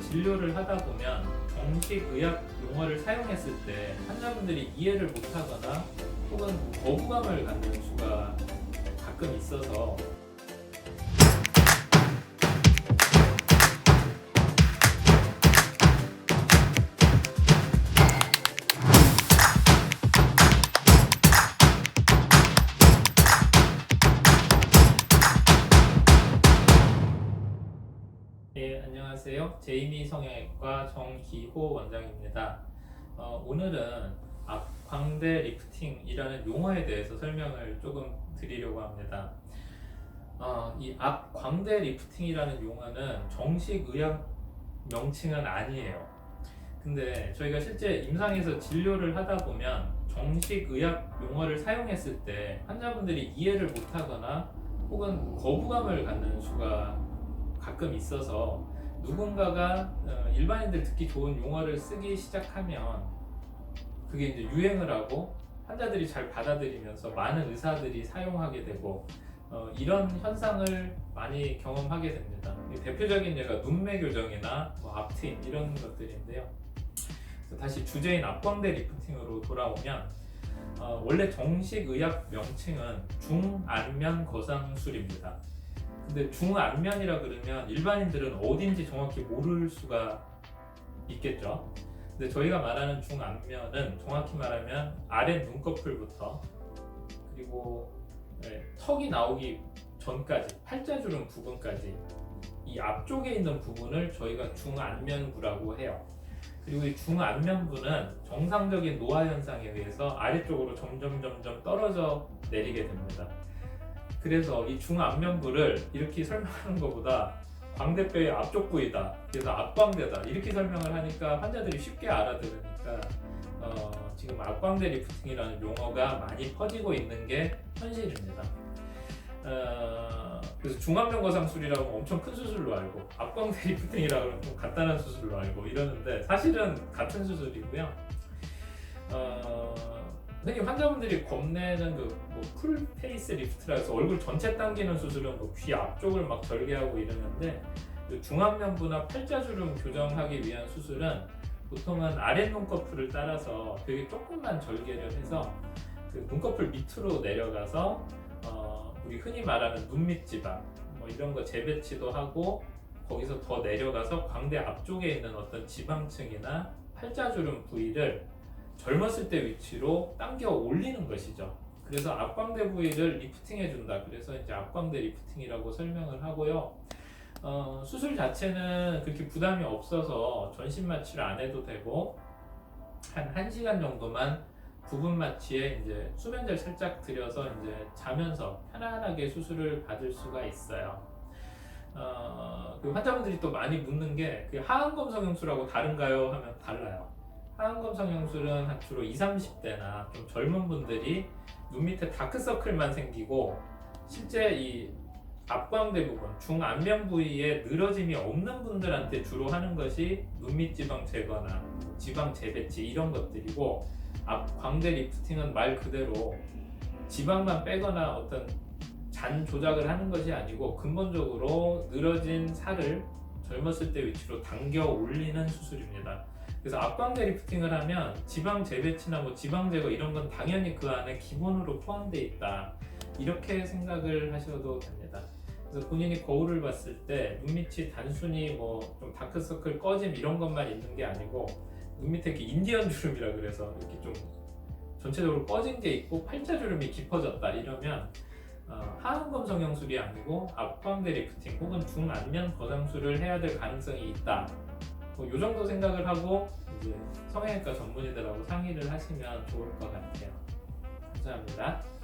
진료를 하다 보면 정식 의학 용어를 사용했을 때 환자분들이 이해를 못하거나 혹은 거부감을 갖는 수가 가끔 있어서 예, 안녕하세요. 제이미 성형외과 정기호 원장입니다. 어, 오늘은 앞광대 리프팅이라는 용어에 대해서 설명을 조금 드리려고 합니다. 어, 이 앞광대 리프팅이라는 용어는 정식 의학 명칭은 아니에요. 근데 저희가 실제 임상에서 진료를 하다 보면 정식 의학 용어를 사용했을 때 환자분들이 이해를 못하거나 혹은 거부감을 갖는 수가 가끔 있어서 누군가가 어, 일반인들 듣기 좋은 용어를 쓰기 시작하면 그게 이제 유행을 하고 환자들이 잘 받아들이면서 많은 의사들이 사용하게 되고 어, 이런 현상을 많이 경험하게 됩니다. 이 대표적인 예가 눈매 교정이나 뭐 앞트임 이런 것들인데요. 다시 주제인 앞광대 리프팅으로 돌아오면 어, 원래 정식 의학 명칭은 중안면 거상술입니다. 근데 중안면이라 그러면 일반인들은 어딘지 정확히 모를 수가 있겠죠. 근데 저희가 말하는 중안면은 정확히 말하면 아래 눈꺼풀부터 그리고 네, 턱이 나오기 전까지 팔자주름 부분까지 이 앞쪽에 있는 부분을 저희가 중안면부라고 해요. 그리고 이 중안면부는 정상적인 노화 현상에 의해서 아래쪽으로 점점 점점 떨어져 내리게 됩니다. 그래서 이 중안면부를 이렇게 설명하는 것보다 광대뼈의 앞쪽 부위다. 그래서 앞광대다. 이렇게 설명을 하니까 환자들이 쉽게 알아들으니까 어, 지금 앞광대 리프팅이라는 용어가 많이 퍼지고 있는 게 현실입니다. 어, 그래서 중안면 거상술이라고 하면 엄청 큰 수술로 알고 앞광대 리프팅이라고 좀 간단한 수술로 알고 이러는데 사실은 같은 수술이고요. 어, 흔히 환자분들이 겁내는 그풀 페이스 리프트라 해서 얼굴 전체 당기는 수술은 뭐 귀 앞쪽을 막 절개하고 이러는데 그 중안면부나 팔자주름 교정하기 위한 수술은 보통은 아래 눈꺼풀을 따라서 되게 조금만 절개를 해서 그 눈꺼풀 밑으로 내려가서 어, 우리 흔히 말하는 눈밑 지방 뭐 이런 거 재배치도 하고 거기서 더 내려가서 광대 앞쪽에 있는 어떤 지방층이나 팔자주름 부위를 젊었을 때 위치로 당겨 올리는 것이죠. 그래서 앞광대 부위를 리프팅 해 준다. 그래서 이제 앞광대 리프팅이라고 설명을 하고요. 어, 수술 자체는 그렇게 부담이 없어서 전신 마취를 안 해도 되고 한 1시간 정도만 부분 마취에 이제 수면제를 살짝 들여서 이제 자면서 편안하게 수술을 받을 수가 있어요. 어, 그 환자분들이 또 많이 묻는 게 그 하안검 성형술하고 다른가요? 하면 달라요. 하안검 성형술은 한 주로 20, 30대나 좀 젊은 분들이 눈 밑에 다크서클만 생기고 실제 이 앞광 대 부분, 중안면 부위에 늘어짐이 없는 분들한테 주로 하는 것이 눈밑 지방 제거나 지방 재배치 이런 것들이고 앞광대 리프팅은 말 그대로 지방만 빼거나 어떤 잔 조작을 하는 것이 아니고 근본적으로 늘어진 살을 젊었을 때 위치로 당겨 올리는 수술입니다. 그래서 앞광대 리프팅을 하면 지방 재배치나 뭐 지방 제거 이런 건 당연히 그 안에 기본으로 포함되어 있다. 이렇게 생각을 하셔도 됩니다. 그래서 본인이 거울을 봤을 때 눈밑이 단순히 뭐 좀 다크서클 꺼짐 이런 것만 있는 게 아니고 눈 밑에 이렇게 인디언 주름이라 그래서 이렇게 좀 전체적으로 꺼진 게 있고 팔자 주름이 깊어졌다 이러면 어, 하안검 성형술이 아니고 앞광대 리프팅 혹은 중안면 거상술을 해야 될 가능성이 있다. 뭐이 정도 생각을 하고 이제 성형외과 전문의들하고 상의를 하시면 좋을 것 같아요. 감사합니다.